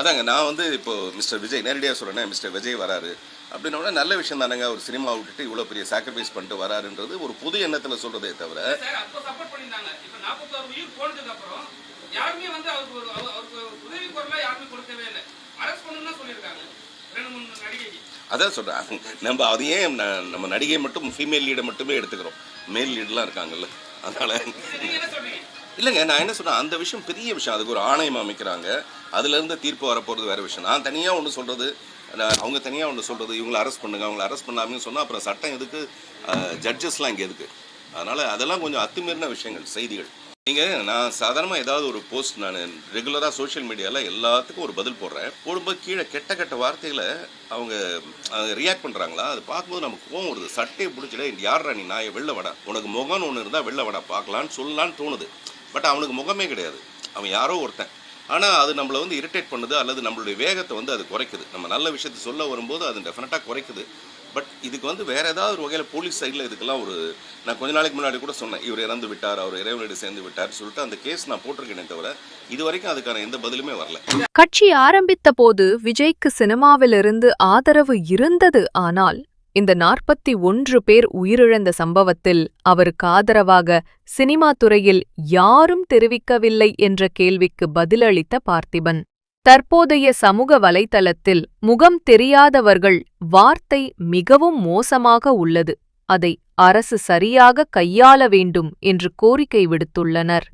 அதாங்க நான் வந்து இப்போ மிஸ்டர் விஜய் நேரடியாக சொல்கிறேன் மிஸ்டர் விஜய் வராரு. அப்படின்னா நல்ல விஷயம் தானேங்க ஒரு சினிமா விட்டுட்டு இவ்வளோ பெரிய சாக்ரிஃபைஸ் பண்ணிட்டு வராருன்றது ஒரு புது எண்ணத்தில் சொல்கிறதே தவிர. அதான் சொல்கிறேன் நம்ம அது ஏன் நம்ம நடிகை மட்டும் ஃபீமேல் லீடை மட்டுமே எடுத்துக்கிறோம். மேல் லீடெலாம் இருக்காங்கல்ல. அதனால் இல்லைங்க நான் என்ன சொல்கிறேன் அந்த விஷயம் பெரிய விஷயம். அதுக்கு ஒரு ஆணையம் அமைக்கிறாங்க. அதுலேருந்து தீர்ப்பு வரப்போகிறது வேறு விஷயம். நான் தனியாக ஒன்று சொல்கிறது அவங்க தனியாக ஒன்று சொல்கிறது இவங்களை அரெஸ்ட் பண்ணுங்க அவங்கள அரெஸ்ட் பண்ணாமல் சொன்னால் அப்புறம் சட்டம் எதுக்கு? ஜட்ஜஸ்லாம் இங்கே எதுக்கு? அதனால் அதெல்லாம் கொஞ்சம் அத்துமீறின விஷயங்கள் செய்திகள். நீங்கள் நான் சாதாரணமாக ஏதாவது ஒரு போஸ்ட் நான் ரெகுலராக சோஷியல் மீடியாவில் எல்லாத்துக்கும் ஒரு பதில் போடுறேன். போடும்போது கீழே கெட்ட கெட்ட வார்த்தைகளை அவங்க ரியாக்ட் பண்ணுறாங்களா அது பார்க்கும்போது நமக்கு கோவம் வருது. சட்டையை பிடிச்சிட யாரா நீ? நான் வெளில வடா? உனக்கு முகம்னு ஒன்று இருந்தால் வெளில வடா? பார்க்கலான்னு சொல்லலான்னு தோணுது. பட் அவனுக்கு முகமே கிடையாது. அவன் யாரோ ஒருத்தன். ஆனால் அது நம்மளை வந்து இரிட்டேட் பண்ணுது அல்லது நம்மளுடைய வேகத்தை வந்து அது குறைக்குது. நம்ம நல்ல விஷயத்தை சொல்ல வரும்போது அது டெஃபினட்டாக குறைக்குது. பட் இதுக்கு வந்து வேற ஏதாவது ஒரு வகையில் போலீஸ் சைடில் இதுக்கெல்லாம் ஒரு நான் கொஞ்ச நாளைக்கு முன்னாடி கூட சொன்னேன். இவர் இறந்து விட்டார் அவர் இறைவனோடு சேர்ந்து விட்டார் சொல்லிட்டு அந்த கேஸ் நான் போட்டிருக்கேனே தவிர இது வரைக்கும் அதுக்கான எந்த பதிலுமே வரல. கட்சி ஆரம்பித்த போது விஜய்க்கு சினிமாவிலிருந்து ஆதரவு இருந்தது ஆனால் இந்த நாற்பத்தி ஒன்று பேர் உயிரிழந்த சம்பவத்தில் அவருக்கு ஆதரவாக சினிமா துறையில் யாரும் தெரிவிக்கவில்லை என்ற கேள்விக்கு பதிலளித்த பார்த்திபன். தற்போதைய சமூக வலைத்தளத்தில் முகம் தெரியாதவர்கள் வார்த்தை மிகவும் மோசமாக உள்ளது. அதை அரசு சரியாக கையாள வேண்டும் என்று கோரிக்கை விடுத்துள்ளனர்.